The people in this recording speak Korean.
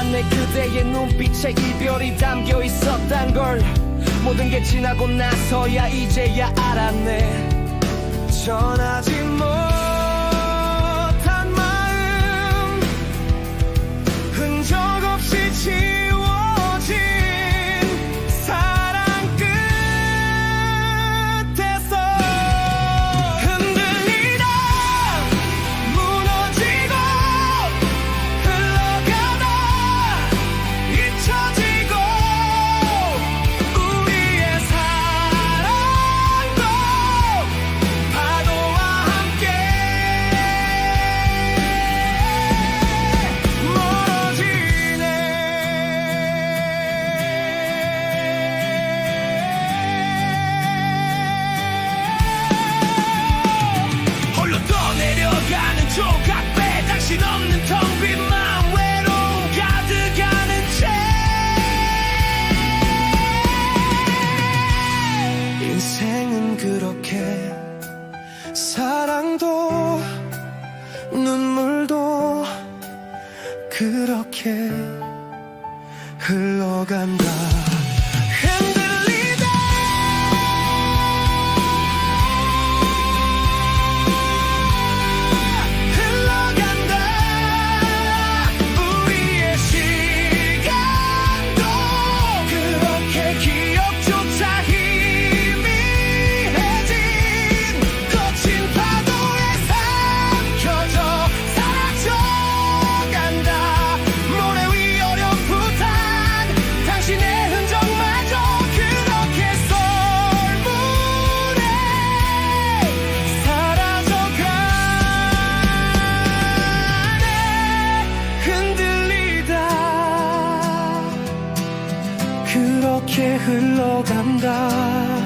몰랐네. 그대의 눈빛에 이별이 담겨 있었단 걸 모든 게 지나고 나서야 이제야 알았네. 전하지 못 인생은 그렇게 사랑도 눈물도 그렇게 흘러간다 흘러간다